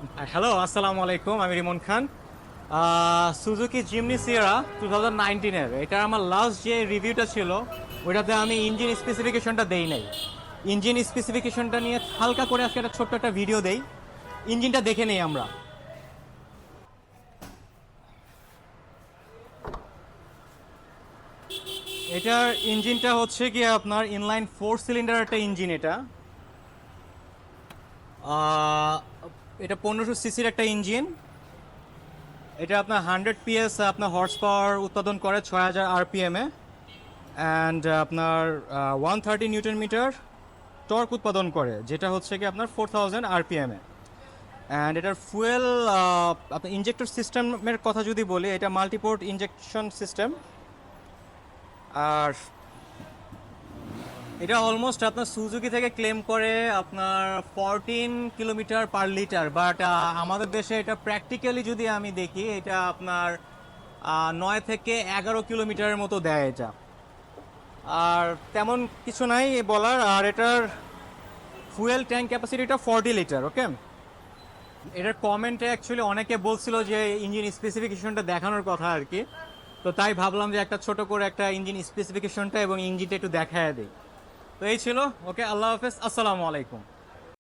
Hello আসসালামু আলাইকুম আমি Rimon Khan Suzuki Jimny Sierra two thousand নাইনটিনের এটা আমার লাস্ট যে রিভিউটা ছিল ওইটাতে আমি ইঞ্জিন স্পেসিফিকেশনটা দেই নাই। ইঞ্জিন স্পেসিফিকেশনটা নিয়ে হালকা করে আজকে একটা ছোট্ট একটা ভিডিও দেই। ইঞ্জিনটা দেখে নেই আমরা। এটার ইঞ্জিনটা হচ্ছে কি আপনার ইনলাইন ফোর সিলিন্ডার একটা ইঞ্জিন এটা। আহ, এটা পনেরোশো সিসির একটা ইঞ্জিন। এটা আপনার হান্ড্রেড পিএস, আপনার হর্স পাওয়ার উৎপাদন করে ছয় হাজার আরপিএমে অ্যান্ড আপনার one thirty newton metre torque উৎপাদন করে, যেটা হচ্ছে কি আপনার ফোর থাউজেন্ড আরপিএমে অ্যান্ড এটার ফুয়েল আপনার ইনজেক্টর সিস্টেমের কথা যদি বলি, এটা মাল্টিপোর্ট ইঞ্জেকশন সিস্টেম আর এটা অলমোস্ট আপনার সুজুকি থেকে ক্লেম করে আপনার fourteen kilometre per litre but আমাদের দেশে এটা প্র্যাকটিক্যালি যদি আমি দেখি, এটা আপনার নয় থেকে এগারো কিলোমিটারের মতো দেয় এটা। আর তেমন কিছু নাই বলার, আর এটার ফুয়েল ট্যাঙ্ক ক্যাপাসিটিটা ফর্টি লিটার ওকে এটার কমেন্টে অ্যাকচুয়ালি অনেকে বলছিল যে ইঞ্জিন স্পেসিফিকেশনটা দেখানোর কথা আর কি। তো তাই ভাবলাম যে একটা ছোট করে একটা ইঞ্জিন স্পেসিফিকেশনটা এবং ইঞ্জিনটা একটু দেখায় দিই। তো এই ছিল। ওকে আল্লাহ হাফেজ। আসসালামু আলাইকুম।